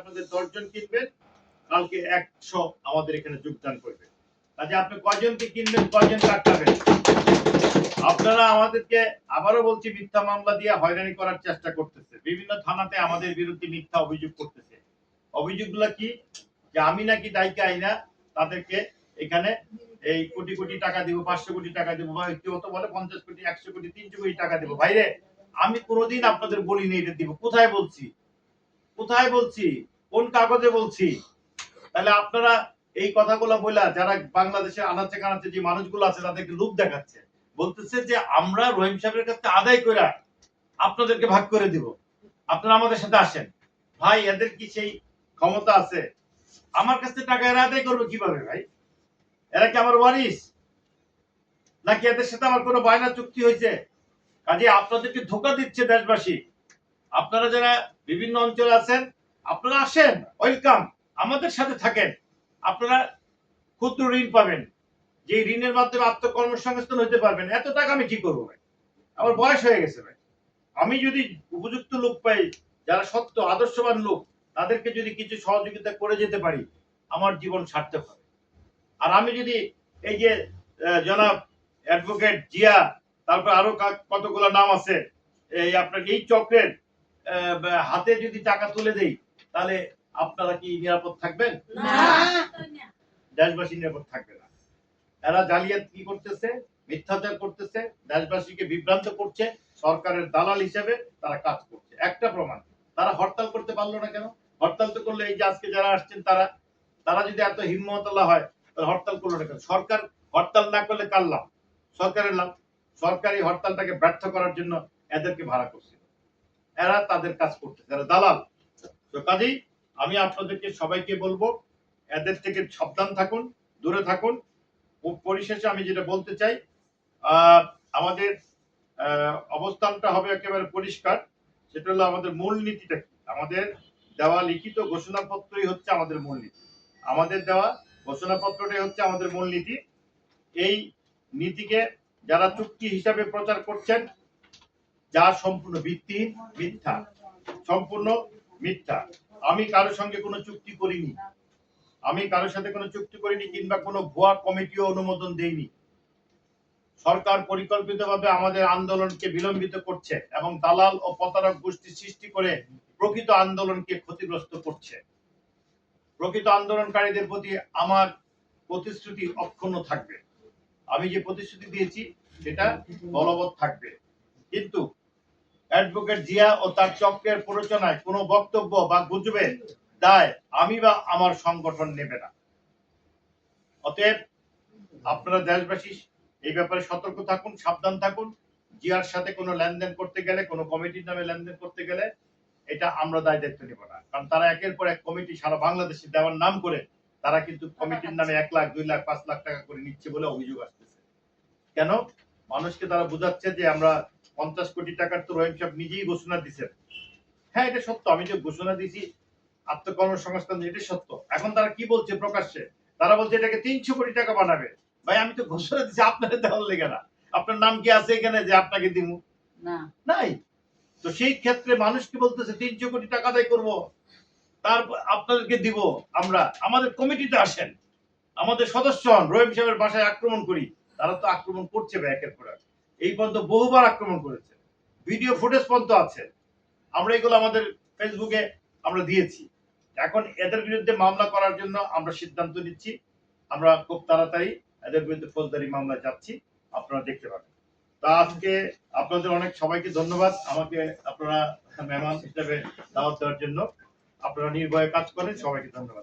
আপনাদের দশজন কিনবেন, কালকে একশো আমাদের এখানে যোগদান করবে। কাজে আপনি কয়জনকে কিনবেন কয়জনকে আটকাবেন আপনারা আমাদেরকে আবারও বলছি, মিথ্যা মামলা দিয়ে হয়রানি করার চেষ্টা করতেছে। বিভিন্ন থানাতে আমাদের বিরুদ্ধে মিথ্যা অভিযোগ করতেছে। অভিযোগগুলো কি? যে আমি নাকি দায়িকা আইনা তাদেরকে এখানে এই কোটি কোটি টাকা দিব, পাঁচশো কোটি টাকা দিব, বা কেউ তো বলে পঞ্চাশ কোটি, একশো কোটি, তিনশো কোটি টাকা দিব। ভাইরে, আমি কোনোদিন আপনাদের বলিনি এটা দিব। কোথায় বলছি? কোথায় বলছি? কোন কাগজে বলছি? তাহলে আপনারা এই কথাগুলো বলা যারা বাংলাদেশের আনাচে কানাচে যে মানুষগুলো আছে, তাদেরকে লোভ দেখাচ্ছে। বলতেছে যে আমরা রহিম সাহেবের কাছে আদায় করে আপনাদেরকে ভাগ করে দিব। আপনারা আমাদের সাথে আসেন। ভাই, এদের কি সেই ক্ষমতা আছে? আমার কাছে টাকা এরা আদায় করবে কীভাবে, ভাই? এরা কি আমার ওয়ারিস নাকি এদের সাথে আমার কোনো বায়না চুক্তি হয়েছে? কাজে আপনাদেরকে ধোকা দিচ্ছে দেশবাসী। আপনারা যারা বিভিন্ন অঞ্চলে আছেন, আপনারা আসেন ওয়েলকাম আমাদের সাথে থাকেন। আপনারা ক্ষুদ্র ঋণ পাবেন। যে ঋণের মাধ্যমে আত্মকর্মসংস্থান হতে পারবেন। এত টাকা আমি কি করব ভাই? আমার বয়স হয়ে গেছে ভাই। আমি যদি উপযুক্ত লোক পাই, যারা সত্য, আদর্শবান লোক, তাদেরকে যদি কিছু সহযোগিতা করে যেতে পারি, আমার জীবন সার্থক হবে। আর আমি যদি এই যে জনাব অ্যাডভোকেট জিয়া, তারপর আরও কতগুলো নাম আছে, এই আপনার এই চক্রের হাতে যদি টাকা তুলে দেই তাহলে আপনারা কি নিরাপদ থাকবেন? দেশবাসী নিরাপদ থাকবে না। এরা জালিয়াত কি করতেছে? মিথ্যাচার করতেছে দেশবাসীকে বিভ্রান্ত করছে সরকারের দালাল হিসেবে তারা কাজ করছে। একটা প্রমাণ তারা হরতাল করতে পারল না কেন? হরতাল তো করলে এই যে আজকে যারা আসছেন তারা তারা যদি এত হিম্মতলা হয় তাহলে হরতাল করল না কেন? সরকার হরতাল না করলে কার লাভ? সরকারের লাভ? সরকারি হরতালটাকে ব্যর্থ করার জন্য এদেরকে ভাড়া করছিল এরা তাদের কাজ করতে এরা দালাল। তো কাজেই আমি আপনাদেরকে সবাইকে বলব, এদের থেকে সাবধান থাকুন, দূরে থাকুন। পরিশেষে আমি যেটা বলতে চাই আমাদের অবস্থানটা হবে একেবারে পরিষ্কার। সেটা হলো আমাদের মূল নীতিটা কি? আমাদের দেওয়া লিখিত ঘোষণাপত্রই হচ্ছে আমাদের মূল নীতি আমাদের দেওয়া ঘোষণাপত্রটাই হচ্ছে আমাদের মূল নীতি এই নীতিকে যারা চুক্তি হিসাবে প্রচার করছেন যা সম্পূর্ণ ভিত্তিহীন মিথ্যা, সম্পূর্ণ মিথ্যা। আমি কারোর সঙ্গে কোনো চুক্তি করিনি। আমি কারোর সাথে কোনো চুক্তি করিনি কিংবা কোনো ভুয়া কমিটিও অনুমোদন দেইনি। সরকার পরিকল্পিতভাবে আমাদের আন্দোলনকে বিলম্বিত করছে এবং দালাল ও প্রতারক গোষ্ঠী সৃষ্টি করে প্রকৃত আন্দোলনকে ক্ষতিগ্রস্ত করছে। প্রকৃত আন্দোলনকারীদের প্রতি আমার প্রতিশ্রুতি অক্ষুণ্ণ থাকবে। আমি যে প্রতিশ্রুতি দিয়েছি, সেটা বলবৎ থাকবে। কিন্তু অ্যাডভোকেট জিয়া ও তার চক্রের প্ররোচনায় কোনো বক্তব্য বা গুজবে দায় আমি বা আমার সংগঠন নেবে না। অতএব আপনারা দেশবাসী এই ব্যাপারে সতর্ক থাকুন, সাবধান থাকুন। জিয়ার সাথে কোনো লেনদেন করতে গেলে, কোনো কমিটির নামে লেনদেন করতে গেলে এটা আমরা দায় দায়িত্ব নেব না। কারণ তারা একের পর এক কমিটি সারা বাংলাদেশে দেওয়ার নাম করে তারা কিন্তু কমিটির নামে এক লাখ, দুই লাখ, পাঁচ লাখ টাকা করে নিচ্ছে বলে অভিযোগ আসতেছে। কেন? মানুষকে তারা বোঝাচ্ছে যে আমরা পঞ্চাশ কোটি টাকার তো রহিম সাহেব নিজেই ঘোষণা দিচ্ছেন হ্যাঁ এটা সত্য আমি যে ঘোষণা দিয়েছি আত্মকর্মসংস্থান এটা সত্য। এখন তারা কি বলছে প্রকাশ্যে? তারা বলছে এটাকে তিনশো কোটি টাকা বানাবে। ভাই আমি তো ঘোষণা দিচ্ছি আপনাদের দেওয়ার লেগে না। আপনার নাম কি আছে এখানে যে আপনাকে দিমু? নাই। তো সেই ক্ষেত্রে মানুষ কি বলতেছে তিনশো কোটি টাকা আদায় করব। তার আপনাদেরকে দিব আমরা। আমাদের কমিটিতে আসেন। আমাদের সদস্য হন রহিম সাহেবের বাসায় আক্রমণ করি। তারা তো আক্রমণ করছে ভাই একের পর এক। এই পর্যন্ত বহুবার আক্রমণ করেছে। ভিডিও ফুটেজ পর্যন্ত আছে। আমরা এগুলো আমাদের ফেসবুকে আমরা দিয়েছি। এখন এদের বিরুদ্ধে মামলা করার জন্য আমরা সিদ্ধান্ত নিচ্ছি। আমরা খুব তাড়াতাড়ি এদের বিরুদ্ধে ফৌজদারি মামলা যাচ্ছি। আপনারা দেখতে পাবেন। তা আজকে আপনাদের অনেক সবাইকে ধন্যবাদ। আমাকে আপনারা মেহমান হিসেবে দাওয়াত দেওয়ার জন্য। আপনারা নির্ভয়ে কাজ করেন। সবাইকে ধন্যবাদ।